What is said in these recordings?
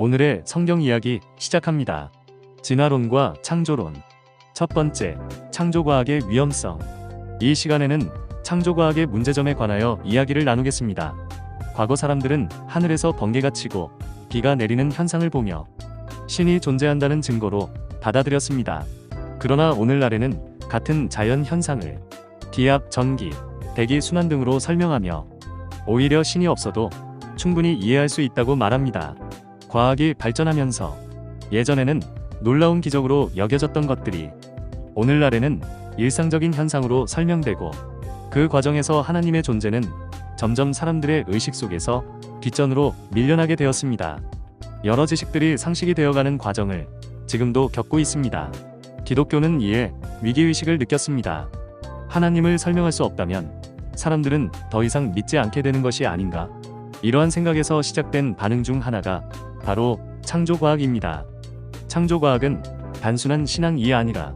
오늘의 성경 이야기 시작합니다. 진화론과 창조론. 첫 번째, 창조과학의 위험성. 이 시간에는 창조과학의 문제점에 관하여 이야기를 나누겠습니다. 과거 사람들은 하늘에서 번개가 치고 비가 내리는 현상을 보며 신이 존재한다는 증거로 받아들였습니다. 그러나 오늘날에는 같은 자연 현상을 기압, 전기, 대기 순환 등으로 설명하며 오히려 신이 없어도 충분히 이해할 수 있다고 말합니다. 과학이 발전하면서 예전에는 놀라운 기적으로 여겨졌던 것들이 오늘날에는 일상적인 현상으로 설명되고 그 과정에서 하나님의 존재는 점점 사람들의 의식 속에서 뒷전으로 밀려나게 되었습니다. 여러 지식들이 상식이 되어가는 과정을 지금도 겪고 있습니다. 기독교는 이에 위기의식을 느꼈습니다. 하나님을 설명할 수 없다면 사람들은 더 이상 믿지 않게 되는 것이 아닌가? 이러한 생각에서 시작된 반응 중 하나가 바로 창조과학입니다. 창조과학은 단순한 신앙이 아니라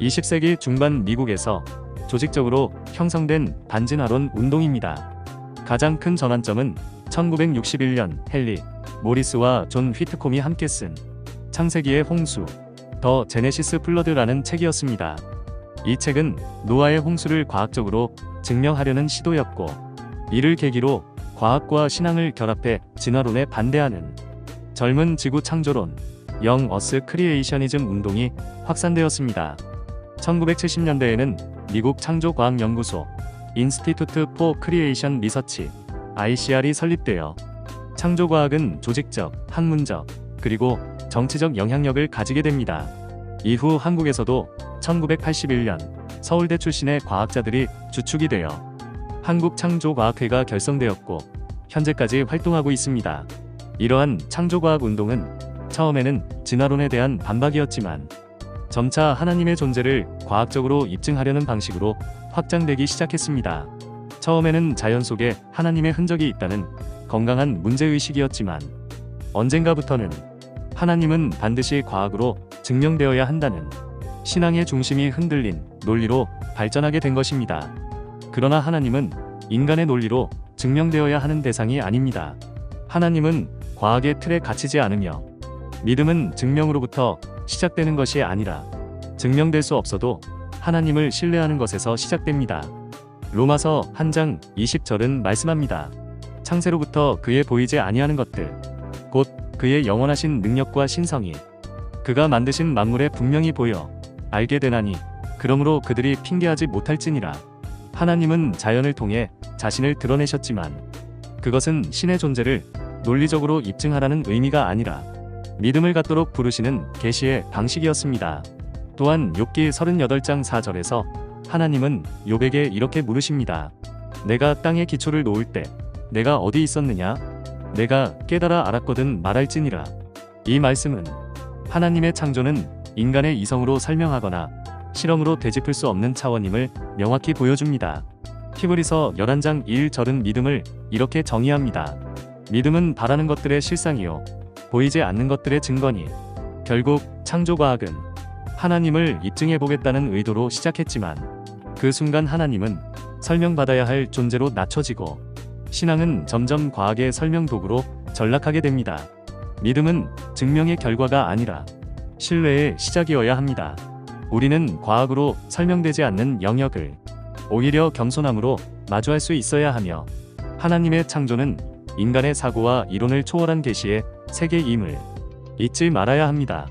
20세기 중반 미국에서 조직적으로 형성된 반진화론 운동입니다. 가장 큰 전환점은 1961년 헨리 모리스와 존 휘트콤이 함께 쓴 창세기의 홍수, 더 제네시스 플러드라는 책이었습니다. 이 책은 노아의 홍수를 과학적으로 증명하려는 시도였고, 이를 계기로 과학과 신앙을 결합해 진화론에 반대하는 젊은 지구 창조론, 영 어스 크리에이셔니즘 운동이 확산되었습니다. 1970년대에는 미국 창조과학연구소 인스티튜트 포 크리에이션 리서치 ICR이 설립되어 창조과학은 조직적, 학문적, 그리고 정치적 영향력을 가지게 됩니다. 이후 한국에서도 1981년 서울대 출신의 과학자들이 주축이 되어 한국창조과학회가 결성되었고 현재까지 활동하고 있습니다. 이러한 창조과학 운동은 처음에는 진화론에 대한 반박이었지만 점차 하나님의 존재를 과학적으로 입증하려는 방식으로 확장되기 시작했습니다. 처음에는 자연 속에 하나님의 흔적이 있다는 건강한 문제의식이었지만 언젠가부터는 하나님은 반드시 과학으로 증명되어야 한다는 신앙의 중심이 흔들린 논리로 발전하게 된 것입니다. 그러나 하나님은 인간의 논리로 증명되어야 하는 대상이 아닙니다. 하나님은 과학의 틀에 갇히지 않으며 믿음은 증명으로부터 시작되는 것이 아니라 증명될 수 없어도 하나님을 신뢰하는 것에서 시작됩니다. 로마서 한 장 20절은 말씀합니다. 창세로부터 그의 보이지 아니하는 것들 곧 그의 영원하신 능력과 신성이 그가 만드신 만물에 분명히 보여 알게 되나니 그러므로 그들이 핑계하지 못할지니라 하나님은 자연을 통해 자신을 드러내셨지만 그것은 신의 존재를 논리적으로 입증하라는 의미가 아니라 믿음을 갖도록 부르시는 계시의 방식이었습니다. 또한 욥기 38장 4절에서 하나님은 욥에게 이렇게 물으십니다. 내가 땅에 기초를 놓을 때 내가 어디 있었느냐? 내가 깨달아 알았거든 말할지니라. 이 말씀은 하나님의 창조는 인간의 이성으로 설명하거나 실험으로 되짚을 수 없는 차원임을 명확히 보여줍니다. 히브리서 11장 1절은 믿음을 이렇게 정의합니다. 믿음은 바라는 것들의 실상이요. 보이지 않는 것들의 증거니. 결국 창조과학은 하나님을 입증해 보겠다는 의도로 시작했지만 그 순간 하나님은 설명받아야 할 존재로 낮춰지고 신앙은 점점 과학의 설명 도구로 전락하게 됩니다. 믿음은 증명의 결과가 아니라 신뢰의 시작이어야 합니다. 우리는 과학으로 설명되지 않는 영역을 오히려 겸손함으로 마주할 수 있어야 하며 하나님의 창조는 인간의 사고와 이론을 초월한 계시의 세계임을 잊지 말아야 합니다.